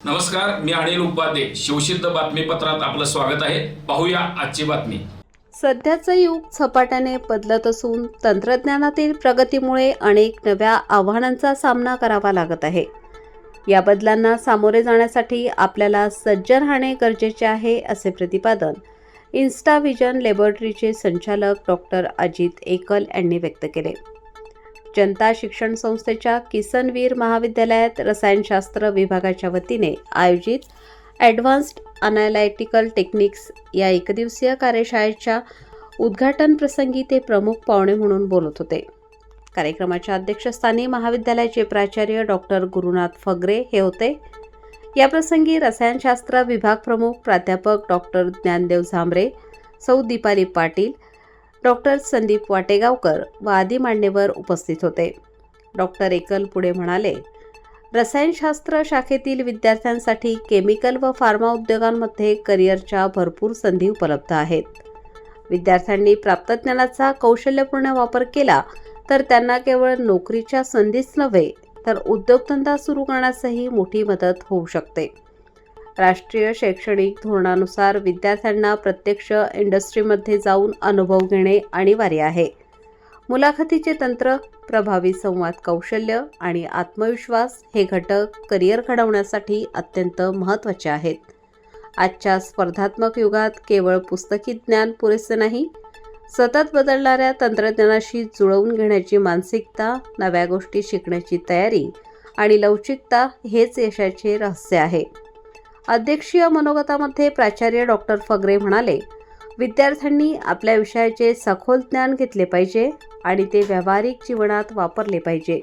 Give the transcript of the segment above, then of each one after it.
नमस्कार मी अनिल उपाध्ये. शिवसिद्ध बातमीपत्रात आपलं स्वागत आहे. पाहूया आजची बातमी. सध्याचं युग झपाट्याने बदलत असून तंत्रज्ञानातील प्रगतीमुळे अनेक नव्या आव्हानांचा सामना करावा लागत आहे. या बदलांना सामोरे जाण्यासाठी आपल्याला सज्ज राहणे गरजेचे आहे असे प्रतिपादन इन्स्टा लॅबॉरेटरीचे लॅबोरेटरीचे संचालक डॉक्टर अजित एकल यांनी व्यक्त केले. जनता शिक्षण संस्थेच्या किसनवीर महाविद्यालयात रसायनशास्त्र विभागाच्या वतीने आयोजित ॲडव्हान्स्ड अनालायटिकल टेक्निक्स या एकदिवसीय कार्यशाळेच्या उद्घाटन प्रसंगी ते प्रमुख पाहुणे म्हणून बोलत होते. कार्यक्रमाच्या अध्यक्षस्थानी महाविद्यालयाचे प्राचार्य डॉक्टर गुरुनाथ फगरे हे होते. याप्रसंगी रसायनशास्त्र विभाग प्रमुख प्राध्यापक डॉक्टर ज्ञानदेव झांबरे सौ दीपाली पाटील डॉक्टर संदीप वाटेगावकर व आदी मान्यवर उपस्थित होते. डॉक्टर एकल पुढे म्हणाले रसायनशास्त्र शाखेतील विद्यार्थ्यांसाठी केमिकल व फार्मा उद्योगांमध्ये करिअरच्या भरपूर संधी उपलब्ध आहेत. विद्यार्थ्यांनी प्राप्त ज्ञानाचा कौशल्यपूर्ण वापर केला तर त्यांना केवळ नोकरीच्या संधीच नव्हे तर उद्योगधंदा सुरू करण्यासही मोठी मदत होऊ शकते. राष्ट्रीय शैक्षणिक धोरणानुसार विद्यार्थ्यांना प्रत्यक्ष इंडस्ट्रीमध्ये जाऊन अनुभव घेणे अनिवार्य आहे. मुलाखतीचे तंत्र प्रभावी संवाद कौशल्य आणि आत्मविश्वास हे घटक करिअर घडवण्यासाठी अत्यंत महत्त्वाचे आहेत. आजच्या स्पर्धात्मक युगात केवळ पुस्तकी ज्ञान पुरेसे नाही सतत बदलणाऱ्या तंत्रज्ञानाशी जुळवून घेण्याची मानसिकता नव्या गोष्टी शिकण्याची तयारी आणि लवचिकता हेच यशाचे रहस्य आहे. अध्यक्षीय मनोगतामध्ये प्राचार्य डॉक्टर फगरे म्हणाले विद्यार्थ्यांनी आपल्या विषयाचे सखोल ज्ञान घेतले पाहिजे आणि ते व्यावहारिक जीवनात वापरले पाहिजे.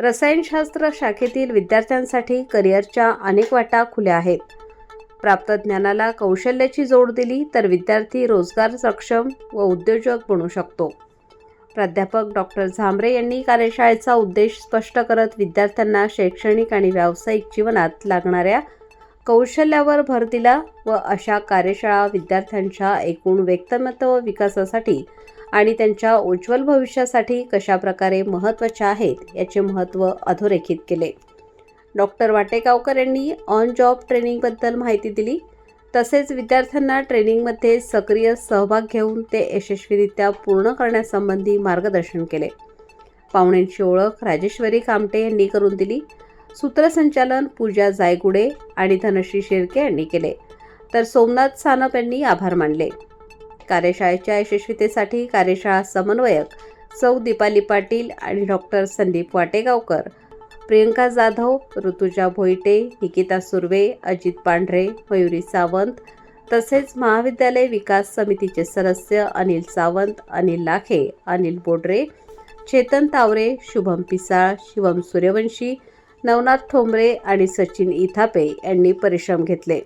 रसायनशास्त्र शाखेतील विद्यार्थ्यांसाठी करिअरच्या अनेक वाटा खुल्या आहेत. प्राप्त ज्ञानाला कौशल्याची जोड दिली तर विद्यार्थी रोजगार सक्षम व उद्योजक बनू शकतो. प्राध्यापक डॉक्टर झांबरे यांनी कार्यशाळेचा उद्देश स्पष्ट करत विद्यार्थ्यांना शैक्षणिक आणि व्यावसायिक जीवनात लागणाऱ्या कौशल्यावर भर दिला व अशा कार्यशाळा विद्यार्थ्यांच्या एकूण व्यक्तिमत्व विकासासाठी आणि त्यांच्या उज्ज्वल भविष्यासाठी कशाप्रकारे महत्त्वाच्या आहेत याचे महत्त्व अधोरेखित केले. डॉक्टर वाटेगावकर यांनी ऑन जॉब ट्रेनिंगबद्दल माहिती दिली. तसेच विद्यार्थ्यांना ट्रेनिंगमध्ये सक्रिय सहभाग घेऊन ते यशस्वीरित्या पूर्ण करण्यासंबंधी मार्गदर्शन केले. पाहुण्यांची ओळख राजेश्वरी कामटे यांनी करून दिली. सूत्रसंचालन पूजा जायगुडे आणि धनश्री शेळके यांनी केले. तर सोमनाथ सानप यांनी आभार मानले. कार्यशाळेच्या यशस्वीतेसाठी कार्यशाळा समन्वयक सौ दीपाली पाटील आणि डॉक्टर संदीप वाटेगावकर प्रियंका जाधव ऋतुजा भोईटे निकिता सुर्वे अजित पांढरे मयुरी सावंत तसेच महाविद्यालय विकास समितीचे सदस्य अनिल सावंत अनिल लाखे अनिल बोडरे चेतन तावरे शुभम पिसाळ शिवम सूर्यवंशी नवनाथ ठोंबरे आणि सचिन इथापे यांनी परिश्रम घेतले.